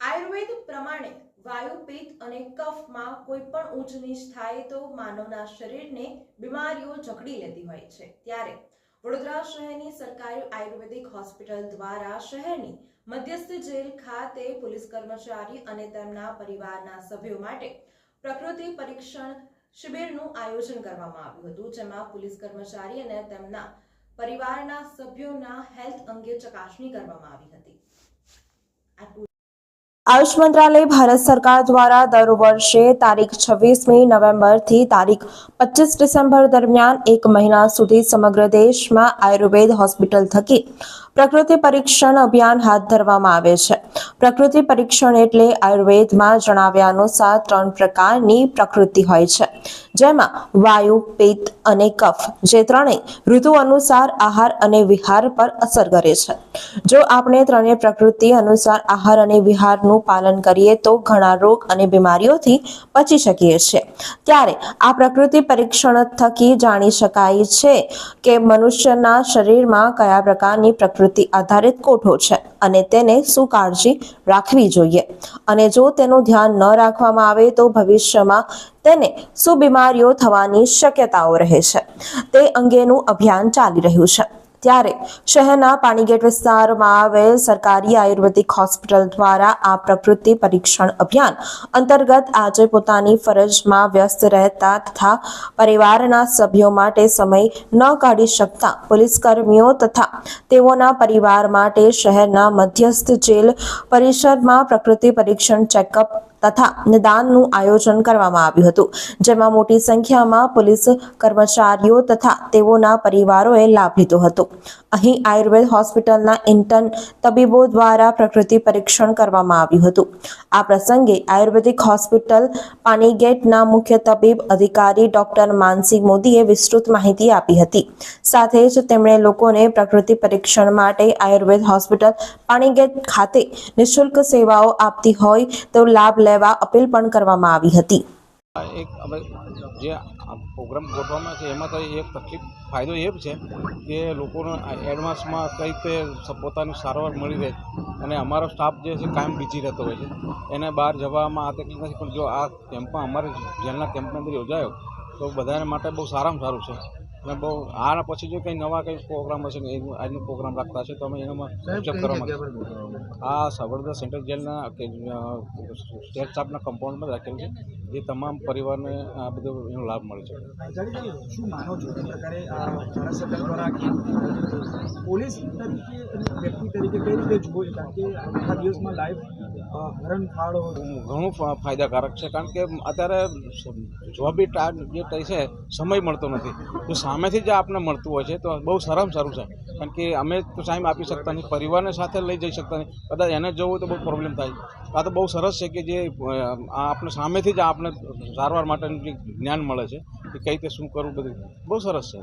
આયુર્વેદ પ્રમાણે વાયુ, પિત્ત અને કફમાં કોઈ પણ ઊંચ નીચ થાય તો માનવના શરીરને બીમારીઓ જકડી લેતી હોય છે. ત્યારે વડોદરા શહેરની સરકારી આયુર્વેદિક હોસ્પિટલ દ્વારા શહેરની મધ્યસ્થ જેલ ખાતે પોલીસ કર્મચારી અને તેમના પરિવારના સભ્યો માટે પ્રકૃતિ પરીક્ષણ શિબિરનું આયોજન કરવામાં આવ્યું હતું, જેમાં પોલીસ કર્મચારી અને તેમના પરિવારના સભ્યોના હેલ્થ અંગે ચકાસણી કરવામાં આવી હતી. આયુષ મંત્રાલય ભારત સરકાર દ્વારા દર વર્ષે તારીખ છવ્વીસમી નવેમ્બરથી તારીખ પચીસ ડિસેમ્બર દરમિયાન એક મહિના સુધી સમગ્ર દેશમાં આયુર્વેદ હોસ્પિટલ થકી પ્રકૃતિ પરીક્ષણ અભિયાન હાથ ધરવામાં આવે છે. પ્રકૃતિ પરીક્ષણ એટલે આયુર્વેદમાં જણાવ્યા અનુસાર ત્રણ પ્રકારની પ્રકૃતિ હોય છે. જેમાં વાયુ, પિત્ત અને કફ, જે ત્રણેય ઋતુ અનુસાર આહાર અને વિહાર પર અસર કરે છે. જો આપણે ત્રણેય પ્રકૃતિ અનુસાર આહાર અને વિહારનું પાલન કરીએ તો ઘણા રોગ અને બીમારીઓથી બચી શકીએ છીએ. ત્યારે આ પ્રકૃતિ પરીક્ષણ થકી જાણી શકાય છે કે મનુષ્યના શરીરમાં કયા પ્રકારની પ્રકૃતિ આધારિત કોઠો છે અને તેને શું કાળજી રાખવી જોઈએ. અને જો તેનું ધ્યાન ન રાખવામાં આવે તો ભવિષ્યમાં તેને શું બીમારીઓ થવાની શક્યતાઓ રહે છે. તે અંગેનું અભિયાન ચાલી રહ્યું છે. ત્યારે શહેરના પાણીગેટ વિસ્તારમાં આવેલ સરકારી આયુર્વેદિક હોસ્પિટલ દ્વારા આ પ્રકૃતિ પરીક્ષણ અભિયાન અંતર્ગત આજે પોતાની ફરજમાં વ્યસ્ત રહેતા તથા પરિવારના સભ્યો માટે સમય ન કાઢી શકતા પોલીસ કર્મીઓ તથા તેઓના પરિવાર માટે શહેરના મધ્યસ્થ જેલ પરિસરમાં પ્રકૃતિ પરીક્ષણ ચેકઅપ તથા નિદાનનું આયોજન કરવામાં આવ્યું હતું. જેમાં મોટી સંખ્યામાં પોલીસ કર્મચારીઓ તથા તેઓના પરિવારોએ લાભ લીધો હતો. અહીં આયુર્વેદ હોસ્પિટલના ઇન્ટર્ન તબીબો દ્વારા પ્રકૃતિ પરીક્ષણ કરવામાં આવ્યું હતું. આ પ્રસંગે આયુર્વેદિક હોસ્પિટલ પાણીગેટના મુખ્ય તબીબ અધિકારી ડોક્ટર માનસિંહ મોદીએ વિસ્તૃત માહિતી આપી હતી. સાથે જ તેમણે લોકોને પ્રકૃતિ પરીક્ષણ માટે આયુર્વેદ હોસ્પિટલ પાણીગેટ ખાતે નિઃશુલ્ક સેવાઓ આપતી હોય તો લાભ લેવા અપીલ પણ કરવામાં આવી હતી. એક જે પ્રોગ્રામ ગોઠવવામાં છે, એમાં તો એક તકલીફ, ફાયદો એ છે કે લોકોને એડવાન્સમાં કઈ રીતે પોતાની સારવાર મળી રહે અને અમારો સ્ટાફ જે છે કાયમ બીજી રહેતો હોય છે. એને બહાર જવામાં આ તકલીફ નથી, પણ જો આ કેમ્પમાં અમારે જેલના કેમ્પની અંદર યોજાયો, તો બધાને માટે બહુ સારામાં સારું છે. અને બહુ આના પછી જો કંઈ નવા કંઈ પ્રોગ્રામ હશે ને એનું આજનો પ્રોગ્રામ રાખતા હશે તો અમે એનામાં ઉપયોગ કરવા માંગીએ. આ સાબરમતી સેન્ટ્રલ જેલના સ્ટેટ સ્ટાફના કમ્પાઉન્ડમાં રાખેલું છે. જે તમામ પરિવારને આ બધો એનો લાભ મળે છે. શું માનો છો એ પ્રકારે ધારાસભ્ય દ્વારા પોલીસ તરીકે વ્યક્તિ તરીકે કઈ રીતે જુઓ કારણ કે આખા દિવસમાં લાઈવ હરણફાળો ઘણું ફાયદાકારક છે. કારણ કે અત્યારે જોબી ટાઈમ જે થાય છે સમય મળતો નથી. જો સામેથી જ આપણને મળતું હોય છે, તો બહુ સારામાં સારું છે. કારણ કે અમે તો ટાઈમ આપી શકતા નહીં, પરિવારને સાથે લઈ જઈ શકતા નહીં. કદાચ એને જવું તો બહુ પ્રોબ્લેમ થાય. આ તો બહુ સરસ છે કે જે આપણે સામેથી જ આપણે સારવાર માટેનું જે જ્ઞાન મળે છે, કે કઈ રીતે શું કરવું બધું. બહુ સરસ છે.